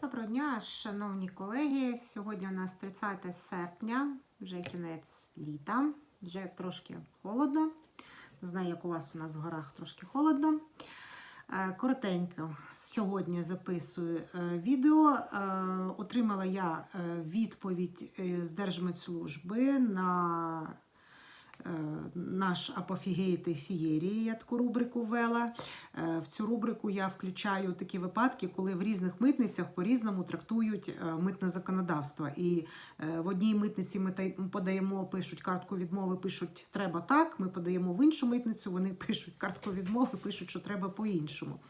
Доброго дня, шановні колеги. Сьогодні у нас 30 серпня, вже кінець літа, вже трошки холодно. Не знаю, як у вас у нас в горах трошки холодно. Е, Коротенько сьогодні записую е, відео. Е, Отримала я відповідь з Держмедслужби на наш апофігейти фієрії, я таку рубрику ввела. Е, В цю рубрику я включаю такі випадки, коли в різних митницях по-різному трактують е, митне законодавство. І е, в одній митниці ми подаємо, пишуть картку відмови, пишуть треба так. Ми подаємо в іншу митницю, вони пишуть картку відмови, пишуть, що треба по-іншому.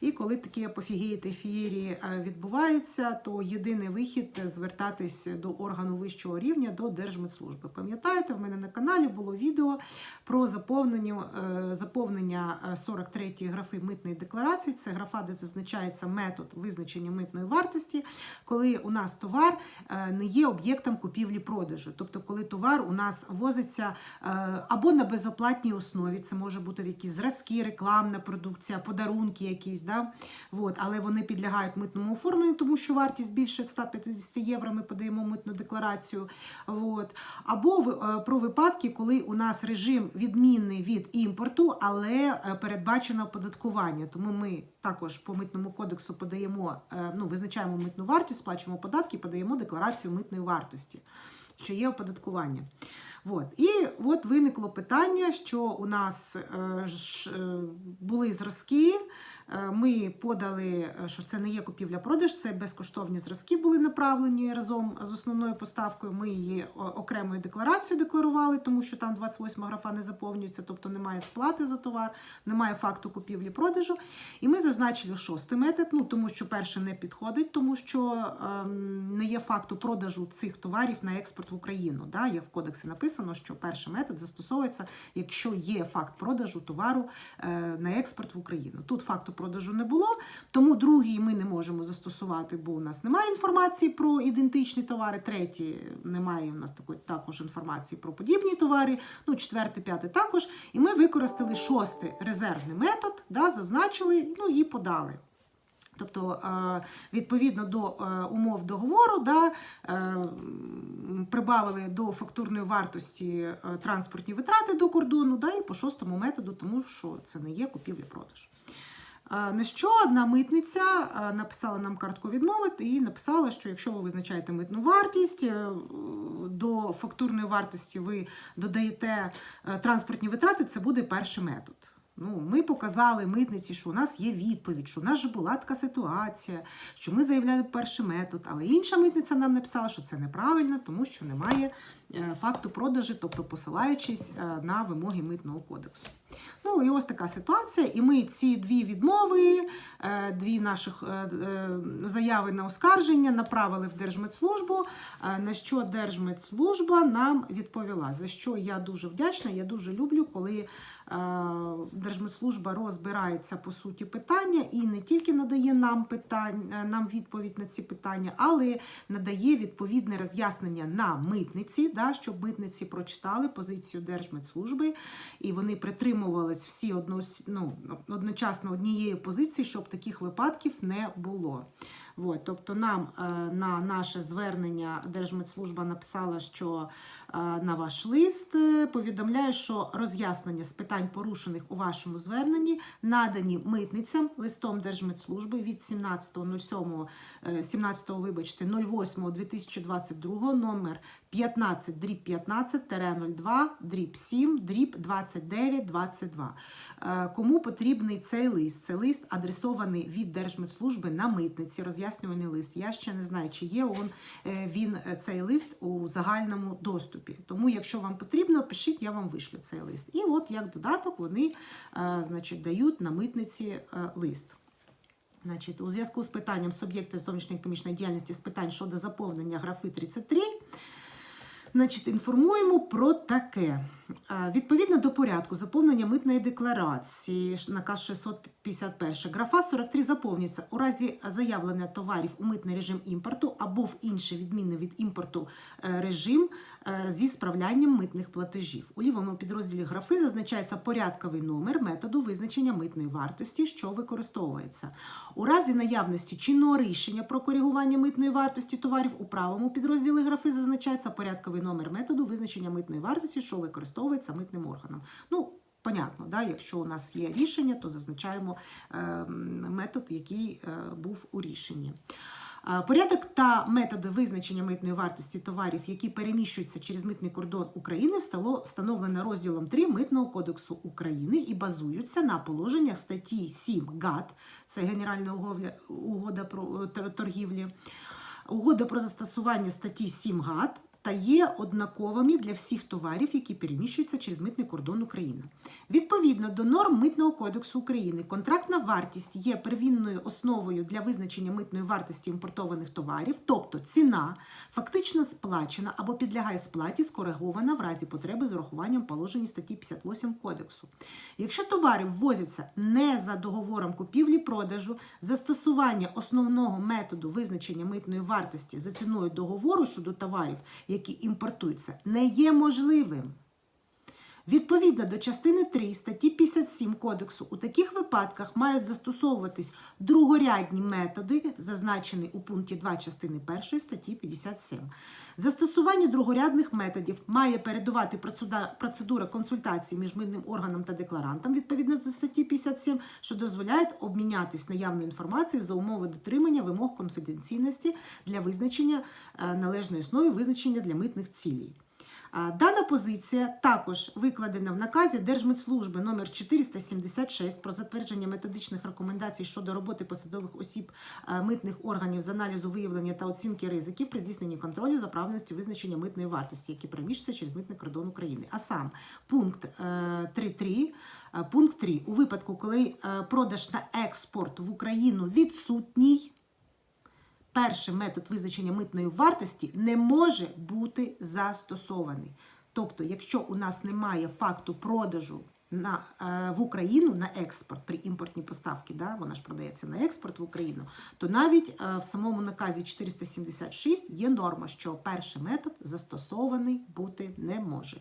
І коли такі апофігеїти фієрії е, відбуваються, то єдиний вихід звертатись до органу вищого рівня до Держмедслужби. Пам'ятаєте, в мене на каналі було відео про заповнення, е, заповнення 43-ї графи митної декларації. Це графа, де зазначається метод визначення митної вартості, коли у нас товар е, не є об'єктом купівлі-продажу. Тобто, коли товар у нас возиться е, або на безоплатній основі, це може бути якісь зразки, рекламна продукція, подарунки якісь, да? От, але вони підлягають митному оформленню, тому що вартість більше 150 євро. Ми подаємо митну декларацію. От. Або е, про випадки, коли у нас режим відмінний від імпорту, але е, передбачено оподаткування. Тому ми також по митному кодексу подаємо, е, ну, визначаємо митну вартість, сплачуємо податки, подаємо декларацію митної вартості, що є оподаткування. От. І от виникло питання, що у нас е, е, були зразки. е, Ми подали, що це не є купівля-продаж, це безкоштовні зразки були направлені разом з основною поставкою. Ми її окремою декларацією декларували, тому що там 28 графа не заповнюється, тобто немає сплати за товар, немає факту купівлі-продажу. І ми зазначили шостий метод, ну тому що перший не підходить, тому що ем, не є факту продажу цих товарів на експорт в Україну. Да? Є в кодексі написано, що перший метод застосовується, якщо є факт продажу товару е, на експорт в Україну. Тут факту продажу не було, тому другий ми не можемо застосувати, бо у нас немає інформації про ідентичні товари. Третій немає у нас такої також інформації про подібні товари. Ну, четвертий, п'ятий також. І ми використали шостий резервний метод, да, зазначили, ну і подали. Тобто, е, відповідно до е, умов договору, да, е, прибавили до фактурної вартості транспортні витрати до кордону, да, і по шостому методу, тому що це не є купівля-продаж. На що одна митниця написала нам картку відмови і написала, що якщо ви визначаєте митну вартість, до фактурної вартості ви додаєте транспортні витрати, це буде перший метод. Ну, ми показали митниці, що у нас є відповідь, що у нас же була така ситуація, що ми заявляли перший метод, але інша митниця нам написала, що це неправильно, тому що немає е, факту продажу, тобто посилаючись е, на вимоги митного кодексу. Ну і ось така ситуація. І ми ці дві відмови, е, дві наших е, е, заяви на оскарження направили в Держмедслужбу. На що Держмедслужба нам відповіла, за що я дуже вдячна. Я дуже люблю, коли Держмедслужба розбирається по суті питання і не тільки надає нам питань, е, нам відповідь на ці питання, але надає відповідне роз'яснення на митниці, да, щоб митниці прочитали позицію Держмедслужби і вони притримувались всі одно, ну, одночасно однієї позиції, щоб таких випадків не було. От, тобто нам е, на наше звернення Держмедслужба написала, що е, на ваш лист е, повідомляє, що роз'яснення з питань, порушених у вашому зверненні, надані митницям листом Держмедслужби від 17.07, е, 17, вибачте, 08.2022 номер 15 дріб 15 02 дріб 7 дріб 29 22. Е, Кому потрібний цей лист? Це лист адресований від Держмедслужби на митниці, роз'яснюваний лист. Я ще не знаю, чи є он, е, він е, цей лист у загальному доступі. Тому, якщо вам потрібно, пишіть, я вам вишлю цей лист. І от як додаток вони значить, дають на митниці лист. Значить, у зв'язку з питанням суб'єктів зовнішньої економічної діяльності з питань щодо заповнення графи 33, значить, інформуємо про таке. Відповідно до порядку заповнення митної декларації, наказ 651, графа 43 заповнюється у разі заявлення товарів у митний режим імпорту або в інший відмінний від імпорту е, режим е, зі справлянням митних платежів. У лівому підрозділі графи зазначається порядковий номер методу визначення митної вартості, що використовується. У разі наявності чинного рішення про коригування митної вартості товарів у правому підрозділі графи зазначається порядковий номер методу визначення митної вартості, що використовується митним органом. Ну, понятно, да? якщо у нас є рішення, то зазначаємо е, метод, який е, був у рішенні. Е, Порядок та методи визначення митної вартості товарів, які переміщуються через митний кордон України, встало- встановлено розділом 3 Митного кодексу України і базуються на положеннях статті 7 ГАТ, це Генеральна угода про е, торгівлі, угода про застосування статті 7 ГАТ та є однаковими для всіх товарів, які переміщуються через митний кордон України. Відповідно до норм Митного кодексу України, контрактна вартість є первинною основою для визначення митної вартості імпортованих товарів, тобто ціна фактично сплачена або підлягає сплаті, скоригована в разі потреби з урахуванням положень статті 58 кодексу. Якщо товари ввозяться не за договором купівлі-продажу, застосування основного методу визначення митної вартості за ціною договору щодо товарів, які імпортуються, не є можливим. Відповідно до частини 3 статті 57 Кодексу, у таких випадках мають застосовуватись другорядні методи, зазначені у пункті 2 частини 1 статті 57. Застосування другорядних методів має передувати процедура консультації між митним органом та декларантом відповідно до статті 57, що дозволяють обмінятись наявною інформацією за умови дотримання вимог конфіденційності для визначення е, належної основи визначення для митних цілей. Дана позиція також викладена в наказі Держмитслужби номер 476 про затвердження методичних рекомендацій щодо роботи посадових осіб е, митних органів з аналізу виявлення та оцінки ризиків при здійсненні контролю за правильністю визначення митної вартості, які переміщуються через митний кордон України. А сам пункт е, 3.3, е, пункт 3. У випадку, коли е, продаж на експорт в Україну відсутній, перший метод визначення митної вартості не може бути застосований. Тобто, якщо у нас немає факту продажу на, е, в Україну на експорт при імпортній поставці, да, вона ж продається на експорт в Україну, то навіть е, в самому наказі 476 є норма, що перший метод застосований бути не може.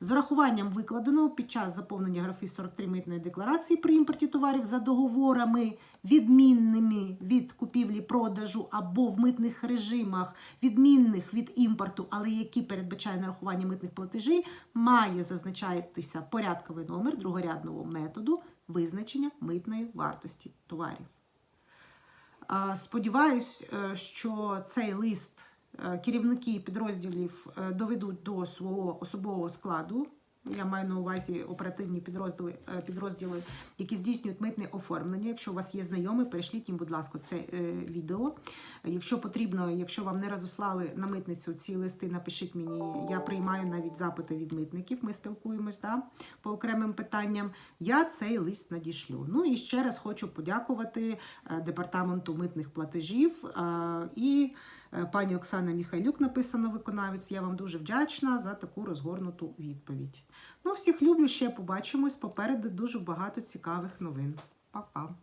З урахуванням викладеного під час заповнення графи 43 митної декларації при імпорті товарів за договорами, відмінними від купівлі-продажу або в митних режимах, відмінних від імпорту, але які передбачає нарахування митних платежей, має зазначатися порядковий номер другорядного методу визначення митної вартості товарів. Сподіваюсь, е, що цей лист керівники підрозділів е, доведуть до свого особового складу. Я маю на увазі оперативні підрозділи, е, підрозділи, які здійснюють митне оформлення. Якщо у вас є знайомі, перешліть їм, будь ласка, це е, відео. Якщо потрібно, якщо вам не розослали на митницю ці листи, напишіть мені. Я приймаю навіть запити від митників. Ми спілкуємось да, по окремим питанням. Я цей лист надішлю. Ну і ще раз хочу подякувати е, департаменту митних платежів е, і е, пані Оксана Міхайлюк, написано виконавець. Я вам дуже вдячна за таку розгорнуту відповідь. Ну, всіх люблю, ще побачимось. Попереду дуже багато цікавих новин. Па-па!